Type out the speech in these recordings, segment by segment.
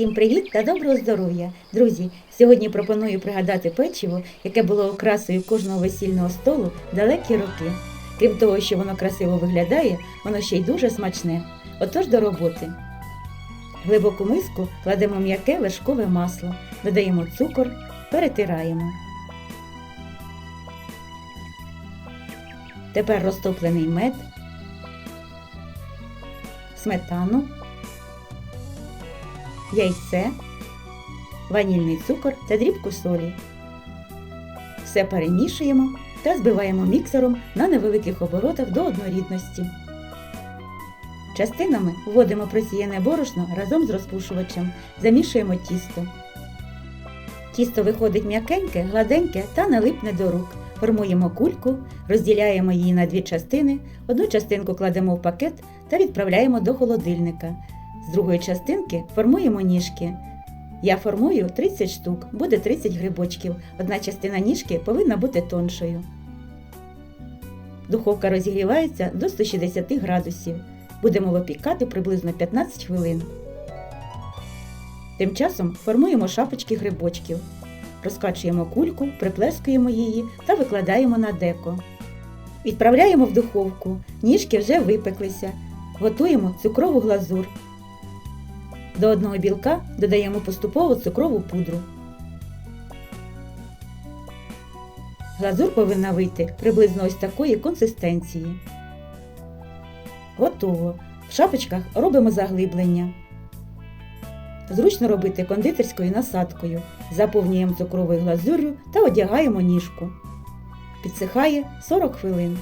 Всім привіт та доброго здоров'я! Друзі, сьогодні пропоную пригадати печиво, яке було окрасою кожного весільного столу далекі роки. Крім того, що воно красиво виглядає, воно ще й дуже смачне. Отож до роботи. В глибоку миску кладемо м'яке вершкове масло, додаємо цукор, перетираємо. Тепер розтоплений мед, сметану, яйце, ванільний цукор та дрібку солі. Все перемішуємо та збиваємо міксером на невеликих оборотах до однорідності. Частинами вводимо просіяне борошно разом з розпушувачем, замішуємо тісто. Тісто виходить м'якеньке, гладеньке та не липне до рук. Формуємо кульку, розділяємо її на дві частини, одну частинку кладемо в пакет та відправляємо до холодильника. З другої частинки формуємо ніжки. Я формую 30 штук, буде 30 грибочків. Одна частина ніжки повинна бути тоншою. Духовка розігрівається до 160 градусів. Будемо випікати приблизно 15 хвилин. Тим часом формуємо шапочки грибочків. Розкачуємо кульку, приплескуємо її та викладаємо на деко. Відправляємо в духовку. Ніжки вже випеклися. Готуємо цукрову глазур. До одного білка додаємо поступово цукрову пудру. Глазур повинна вийти приблизно ось такої консистенції. Готово. В шапочках робимо заглиблення. Зручно робити кондитерською насадкою. Заповнюємо цукровою глазур'ю та одягаємо ніжку. Підсихає 40 хвилин.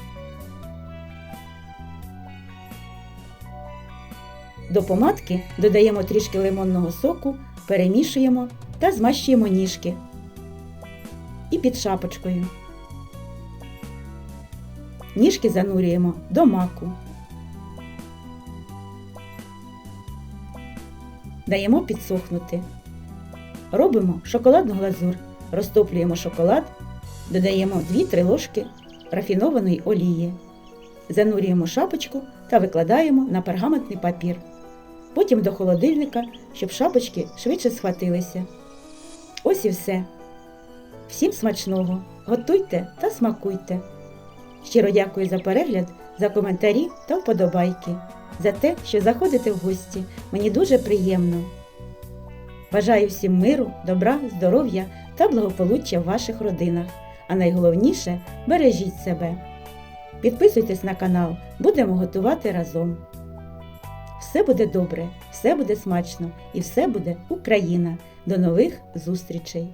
До помадки додаємо трішки лимонного соку, перемішуємо та змащуємо ніжки. І під шапочкою. Ніжки занурюємо до маку. Даємо підсохнути. Робимо шоколадну глазур. Розтоплюємо шоколад, додаємо 2-3 ложки рафінованої олії. Занурюємо шапочку та викладаємо на пергаментний папір. Потім до холодильника, щоб шапочки швидше схватилися. Ось і все. Всім смачного! Готуйте та смакуйте. Щиро дякую за перегляд, за коментарі та вподобайки, за те, що заходите в гості. Мені дуже приємно. Бажаю всім миру, добра, здоров'я та благополуччя в ваших родинах. А найголовніше бережіть себе. Підписуйтесь на канал, будемо готувати разом. Все буде добре, все буде смачно і все буде Україна. До нових зустрічей!